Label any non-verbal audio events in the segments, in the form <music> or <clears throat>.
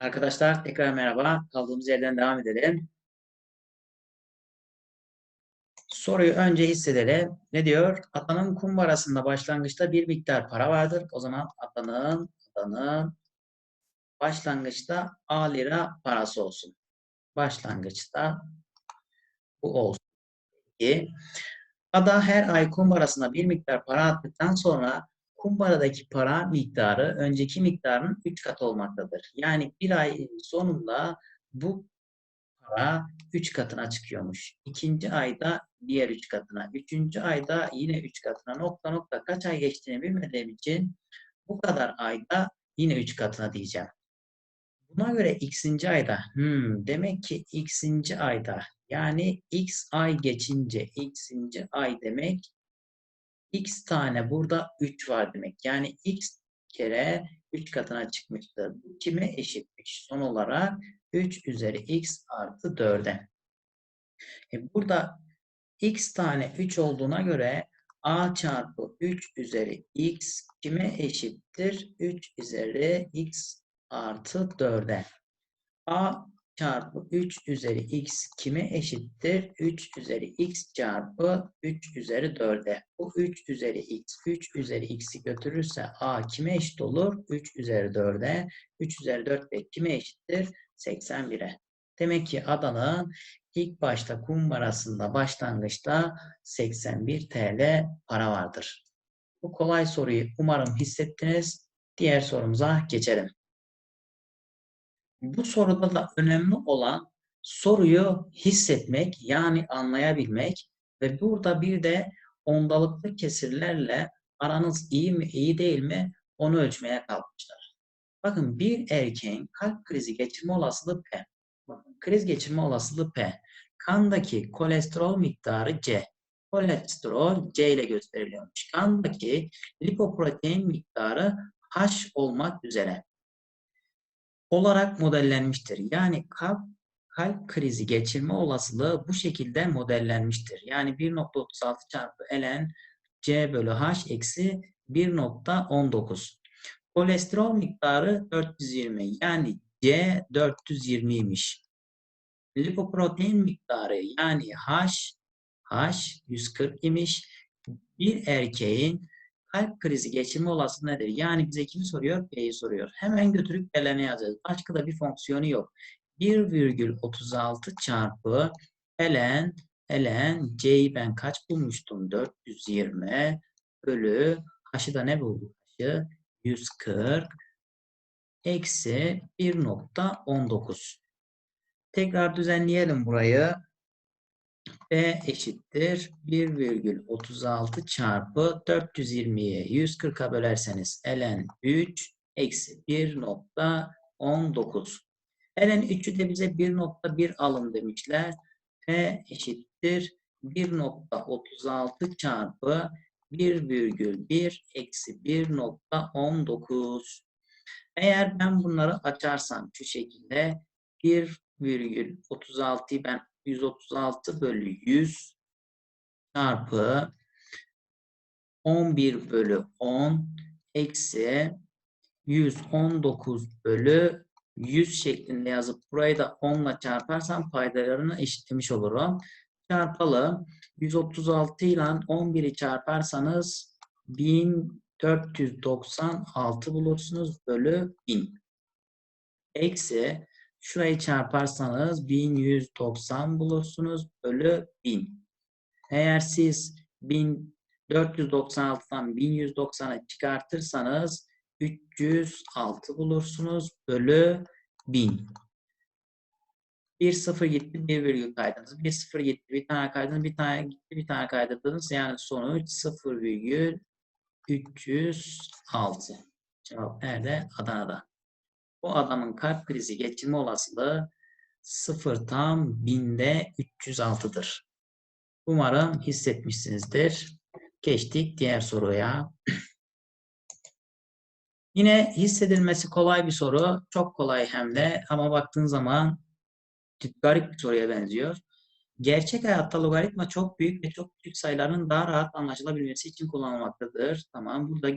Arkadaşlar tekrar merhaba. Kaldığımız yerden devam edelim. Soruyu önce hissedelim. Ne diyor? Atanın kumbarasında başlangıçta bir miktar para vardır. O zaman atanın, atanın başlangıçta A lira parası olsun. Başlangıçta bu olsun. Peki. Ada her ay kumbarasına bir miktar para attıktan sonra kumbaradaki para miktarı önceki miktarın 3 katı olmaktadır. Yani bir ay sonunda bu para 3 katına çıkıyormuş. İkinci ayda diğer 3 katına, üçüncü ayda yine 3 katına nokta nokta kaç ay geçtiğini bilmediğim için bu kadar ayda yine 3 katına diyeceğim. Buna göre x'inci ayda, hmm, demek ki x'inci ayda yani x ay geçince x'inci ay demek x tane burada 3 var demek. Yani x kere 3 katına çıkmıştır. Bu kime eşitmiş? Son olarak 3 üzeri x artı 4'e. E burada x tane 3 olduğuna göre a çarpı 3 üzeri x kime eşittir? 3 üzeri x artı 4'e. a çarpı 3 üzeri x kime eşittir? 3 üzeri x çarpı 3 üzeri 4'e. Bu 3 üzeri x, 3 üzeri x'i götürürse a kime eşit olur? 3 üzeri 4'e. 3 üzeri 4 de kime eşittir? 81'e. Demek ki adanın ilk başta kumbarasında başlangıçta 81 TL para vardır. Bu kolay soruyu umarım hissettiniz. Diğer sorumuza geçelim. Bu soruda da önemli olan soruyu hissetmek yani anlayabilmek ve burada bir de ondalıklı kesirlerle aranız iyi mi iyi değil mi onu ölçmeye kalkmışlar. Bakın bir erkeğin kalp krizi geçirme olasılığı P. Bakın, kriz geçirme olasılığı P. Kandaki kolesterol miktarı C. Kolesterol C ile gösteriliyormuş. Kandaki lipoprotein miktarı H olmak üzere olarak modellenmiştir. Yani kalp, kalp krizi geçirme olasılığı bu şekilde modellenmiştir. Yani 1.36 çarpı ln c bölü h eksi 1.19. Kolesterol miktarı 420 yani c 420'ymiş. Lipoprotein miktarı yani h h 140 imiş. Bir erkeğin kalp krizi geçirme olasılığı nedir? Yani bize kimi soruyor? P'yi soruyor. Hemen götürüp L'ne yazacağız. Başka da bir fonksiyonu yok. 1,36 çarpı ln ln c'yi ben kaç bulmuştum? 420 bölü h'ı da ne bulduk? H'ı 140 eksi 1.19. Tekrar düzenleyelim burayı. B eşittir 1,36 çarpı 420'ye 140'a bölerseniz ln 3 eksi 1.19. ln 3'ü de bize 1.1 alın demişler. P eşittir 1.36 çarpı 1,1 eksi 1.19. Eğer ben bunları açarsam şu şekilde 1,36'yı ben 136 bölü 100 çarpı 11 bölü 10 eksi 119 bölü 100 şeklinde yazıp burayı da 10 ile çarparsam paydalarını eşitlemiş olurum. Çarpalım. 136 ile 11'i çarparsanız 1496 bulursunuz bölü 1000. Eksi Şurayı çarparsanız 1190 bulursunuz bölü 1000. Eğer siz 1496'dan 1190'a çıkartırsanız 306 bulursunuz bölü 1000. 1 0 gitti, 1 virgül kaydınız. 1 0 gitti, bir tane kaydınız, bir tane gitti, bir tane kaydırdınız. Yani sonuç 0 virgül 306. Cevap nerede? Adana'da bu adamın kalp krizi geçirme olasılığı 0 tam binde 306'dır. Umarım hissetmişsinizdir. Geçtik diğer soruya. <clears throat> Yine hissedilmesi kolay bir soru. Çok kolay hem de ama baktığın zaman garip bir soruya benziyor. Gerçek hayatta logaritma çok büyük ve çok küçük sayıların daha rahat anlaşılabilmesi için kullanılmaktadır. Tamam burada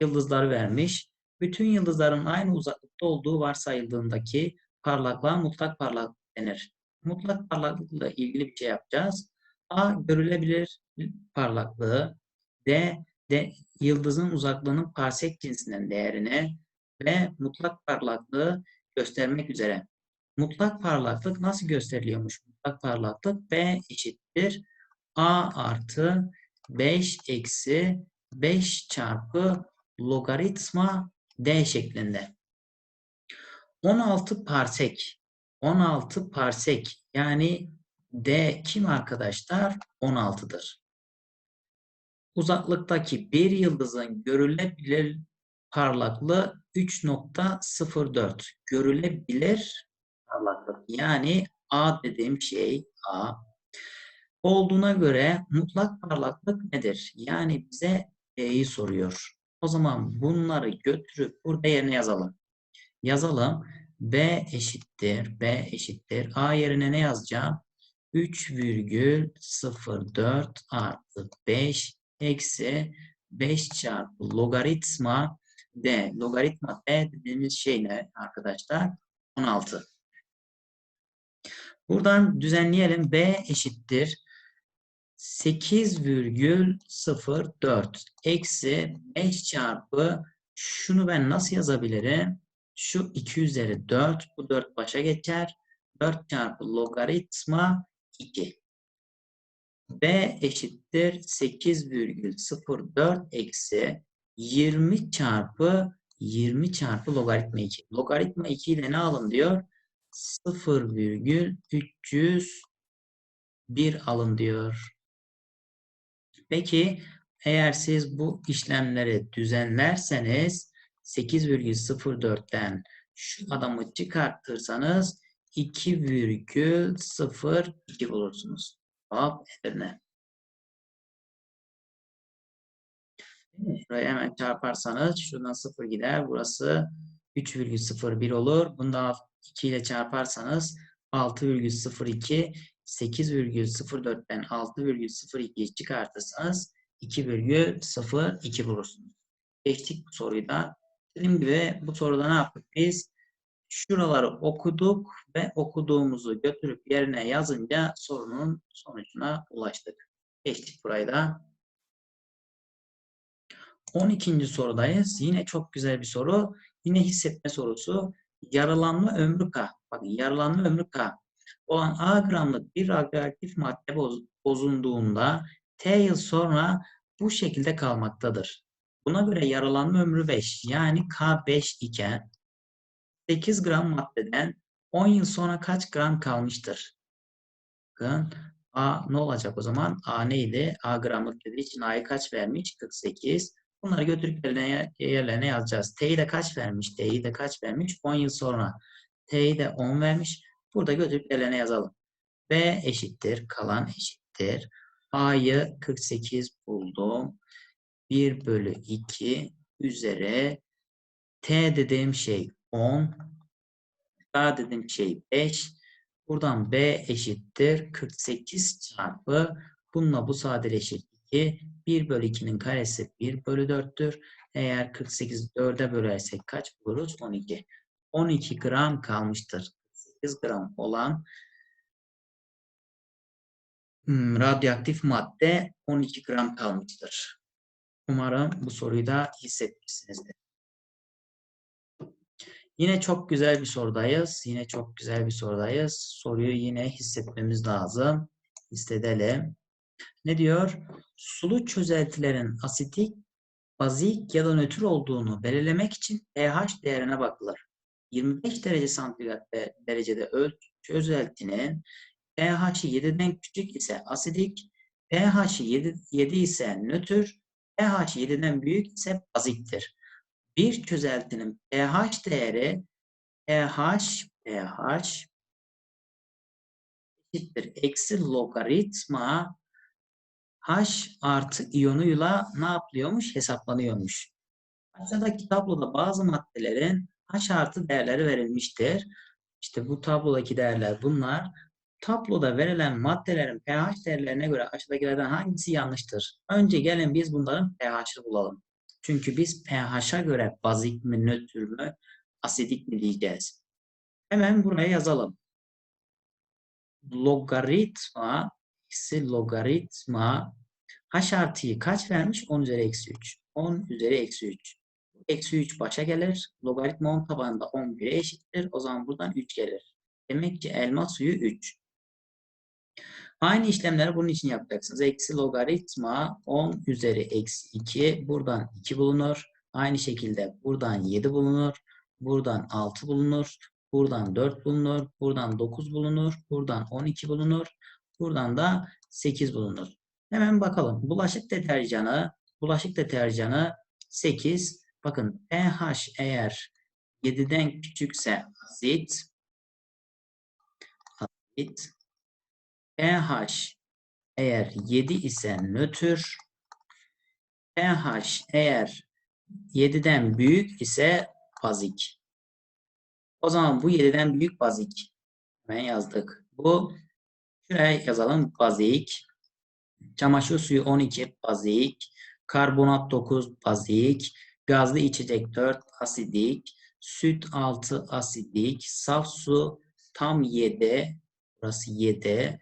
yıldızlar vermiş. Bütün yıldızların aynı uzaklıkta olduğu varsayıldığındaki parlaklığa mutlak parlaklık denir. Mutlak parlaklıkla ilgili bir şey yapacağız. A görülebilir parlaklığı, D, de yıldızın uzaklığının parsek cinsinden değerini ve mutlak parlaklığı göstermek üzere. Mutlak parlaklık nasıl gösteriliyormuş? Mutlak parlaklık B eşittir A artı 5 eksi 5 çarpı logaritma D şeklinde. 16 parsek. 16 parsek yani D kim arkadaşlar? 16'dır. Uzaklıktaki bir yıldızın görülebilir parlaklığı 3.04. Görülebilir parlaklık. Yani A dediğim şey A. Olduğuna göre mutlak parlaklık nedir? Yani bize B'yi soruyor. O zaman bunları götürüp burada yerine yazalım. Yazalım. B eşittir. B eşittir. A yerine ne yazacağım? 3,04 artı 5 eksi 5 çarpı logaritma D. Logaritma D dediğimiz şey ne arkadaşlar? 16. Buradan düzenleyelim. B eşittir. 8,04 eksi 5 çarpı şunu ben nasıl yazabilirim? Şu 2 üzeri 4. Bu 4 başa geçer. 4 çarpı logaritma 2. B eşittir 8,04 eksi 20 çarpı 20 çarpı logaritma 2. Logaritma 2 ile ne alın diyor? 0,301 alın diyor. Peki eğer siz bu işlemleri düzenlerseniz 8,04'ten şu adamı çıkartırsanız 2,02 bulursunuz. Hop eline. Şuraya hemen çarparsanız şuradan 0 gider. Burası 3,01 olur. Bunu da 2 ile çarparsanız 6,02 8,04'ten 6,02'yi çıkartırsanız 2,02 bulursunuz. Geçtik bu soruyu da. Dediğim gibi bu soruda ne yaptık biz? Şuraları okuduk ve okuduğumuzu götürüp yerine yazınca sorunun sonucuna ulaştık. Geçtik burayı da. 12. sorudayız. Yine çok güzel bir soru. Yine hissetme sorusu. Yaralanma ömrü K. Bakın yaralanma ömrü K olan A gramlık bir radyoaktif madde boz, bozulduğunda T yıl sonra bu şekilde kalmaktadır. Buna göre yaralanma ömrü 5 yani K5 iken 8 gram maddeden 10 yıl sonra kaç gram kalmıştır? Bakın A ne olacak o zaman? A neydi? A gramlık dediği için A'yı kaç vermiş? 48. Bunları götürüp yerlerine, yerlerine yazacağız. T'yi de kaç vermiş? T'yi de kaç vermiş? 10 yıl sonra. T'yi de 10 vermiş. Burada götürüp yerlerine yazalım. B eşittir. Kalan eşittir. A'yı 48 buldum. 1 bölü 2 üzeri T dediğim şey 10. A dediğim şey 5. Buradan B eşittir. 48 çarpı bununla bu sadeleşir 2. 1 bölü 2'nin karesi 1 bölü 4'tür. Eğer 48'i 4'e bölersek kaç buluruz? 12. 12 gram kalmıştır. 8 gram olan hmm, radyoaktif madde 12 gram kalmıştır. Umarım bu soruyu da hissetmişsinizdir. Yine çok güzel bir sorudayız. Yine çok güzel bir sorudayız. Soruyu yine hissetmemiz lazım. Hissedelim. Ne diyor? Sulu çözeltilerin asitik, bazik ya da nötr olduğunu belirlemek için pH değerine bakılır. 25 derece santigrat derecede çözeltinin pH'i 7'den küçük ise asidik, pH'i 7, 7 ise nötr, pH 7'den büyük ise baziktir. Bir çözeltinin pH değeri pH pH eşittir eksi logaritma H artı iyonuyla ne yapılıyormuş? Hesaplanıyormuş. Aşağıdaki tabloda bazı maddelerin H artı değerleri verilmiştir. İşte bu tablodaki değerler bunlar. Tabloda verilen maddelerin pH değerlerine göre aşağıdakilerden hangisi yanlıştır? Önce gelin biz bunların pH'ını bulalım. Çünkü biz pH'a göre bazik mi, nötr mü, asidik mi diyeceğiz. Hemen buraya yazalım. Logaritma eksi logaritma h artıyı kaç vermiş? 10 üzeri eksi 3. 10 üzeri eksi 3. Eksi 3 başa gelir. Logaritma 10 tabanında 11'e eşittir. O zaman buradan 3 gelir. Demek ki elma suyu 3. Aynı işlemleri bunun için yapacaksınız. Eksi logaritma 10 üzeri eksi 2. Buradan 2 bulunur. Aynı şekilde buradan 7 bulunur. Buradan 6 bulunur. Buradan 4 bulunur. Buradan 9 bulunur. Buradan 12 bulunur. Buradan da 8 bulunur. Hemen bakalım. Bulaşık deterjanı, bulaşık deterjanı 8. Bakın pH eğer 7'den küçükse asit, asit, pH eğer 7 ise nötr, pH eğer 7'den büyük ise bazik. O zaman bu 7'den büyük bazik. Hemen yazdık. Bu şuraya yazalım bazik. Çamaşır suyu 12 bazik. Karbonat 9 bazik. Gazlı içecek 4 asidik. Süt 6 asidik. Saf su tam 7. Burası 7.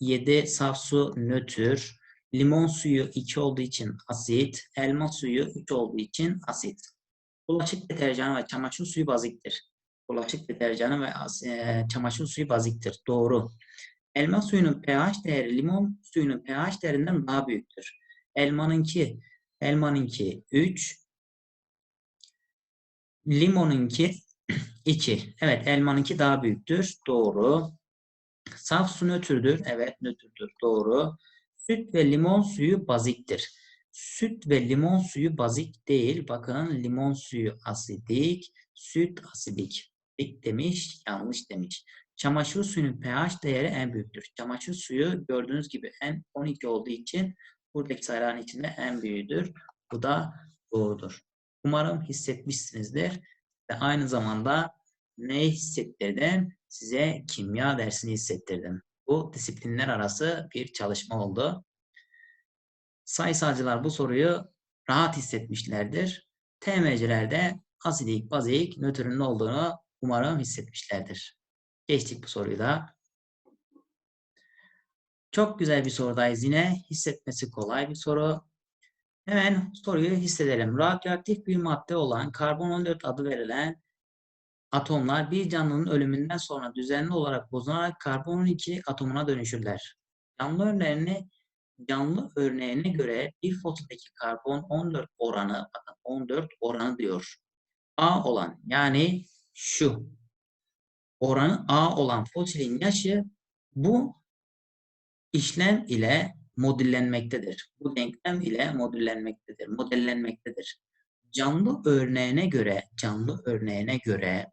7 saf su nötr. Limon suyu 2 olduğu için asit. Elma suyu 3 olduğu için asit. Bulaşık deterjanı ve çamaşır suyu baziktir. Bulaşık deterjanı ve e, çamaşır suyu baziktir. Doğru. Elma suyunun pH değeri limon suyunun pH değerinden daha büyüktür. Elmanınki elmanınki 3 limonunki 2. Evet elmanınki daha büyüktür. Doğru. Saf su nötrdür. Evet nötrdür. Doğru. Süt ve limon suyu baziktir. Süt ve limon suyu bazik değil. Bakın limon suyu asidik, süt asidik. Dik demiş, yanlış demiş. Çamaşır suyunun pH değeri en büyüktür. Çamaşır suyu gördüğünüz gibi en 12 olduğu için buradaki sayıların içinde en büyüğüdür. Bu da doğrudur. Umarım hissetmişsinizdir. Ve aynı zamanda ne hissettirdim? Size kimya dersini hissettirdim. Bu disiplinler arası bir çalışma oldu. Sayısalcılar bu soruyu rahat hissetmişlerdir. TM'ciler de asidik, bazik, nötrünün olduğunu umarım hissetmişlerdir. Geçtik bu soruyu da. Çok güzel bir sorudayız yine. Hissetmesi kolay bir soru. Hemen soruyu hissedelim. Radyoaktif bir madde olan karbon 14 adı verilen atomlar bir canlının ölümünden sonra düzenli olarak bozunarak karbon 12 atomuna dönüşürler. Canlı örneğini canlı örneğine göre bir fotodaki karbon 14 oranı bakın 14 oranı diyor. A olan yani şu oranı A olan fosilin yaşı bu işlem ile modellenmektedir. Bu denklem ile modellenmektedir. Modellenmektedir. Canlı örneğine göre, canlı örneğine göre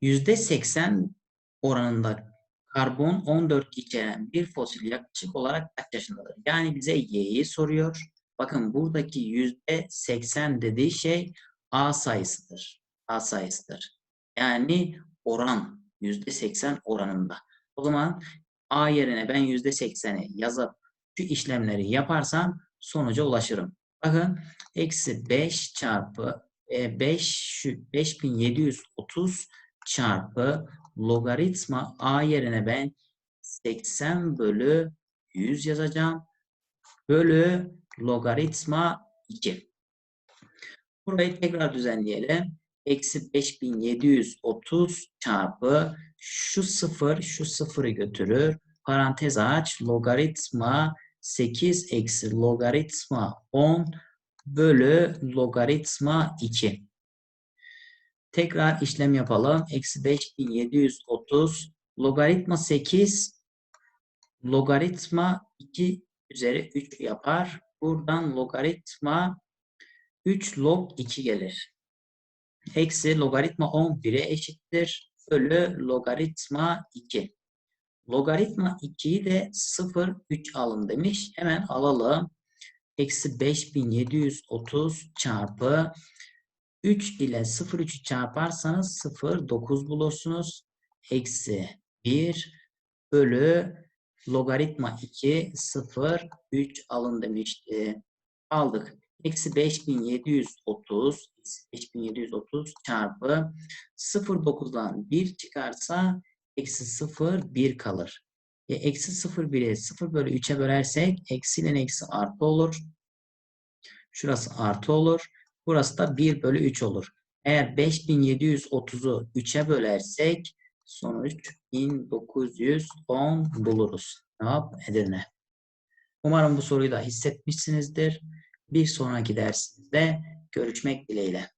yüzde 80 oranında karbon 14 içeren bir fosil yaklaşık olarak kaç yaşındadır? Yani bize Y'yi soruyor. Bakın buradaki yüzde 80 dediği şey A sayısıdır. A sayısıdır. Yani oran %80 oranında. O zaman A yerine ben %80'i yazıp şu işlemleri yaparsam sonuca ulaşırım. Bakın eksi 5 çarpı 5 e, 5730 çarpı logaritma A yerine ben 80 bölü 100 yazacağım. Bölü logaritma 2. Burayı tekrar düzenleyelim eksi 5730 çarpı şu sıfır şu sıfırı götürür. Parantez aç logaritma 8 eksi logaritma 10 bölü logaritma 2. Tekrar işlem yapalım. Eksi 5730 logaritma 8 logaritma 2 üzeri 3 yapar. Buradan logaritma 3 log 2 gelir eksi logaritma 11'e eşittir. Bölü logaritma 2. Logaritma 2'yi de 0, 3 alın demiş. Hemen alalım. Eksi 5730 çarpı 3 ile 0, 3'ü çarparsanız 0, 9 bulursunuz. Eksi 1 bölü logaritma 2, 0, 3 alın demişti. Aldık. eksi 5730 eksi 5730 çarpı 0,9'dan 1 çıkarsa eksi 0 1 kalır. E, eksi 0 1'i 0 bölü 3'e bölersek eksi ile eksi artı olur. Şurası artı olur. Burası da 1 bölü 3 olur. Eğer 5730'u 3'e bölersek sonuç 1910 buluruz. Cevap Edirne. Umarım bu soruyu da hissetmişsinizdir. Bir sonraki dersimizde görüşmek dileğiyle.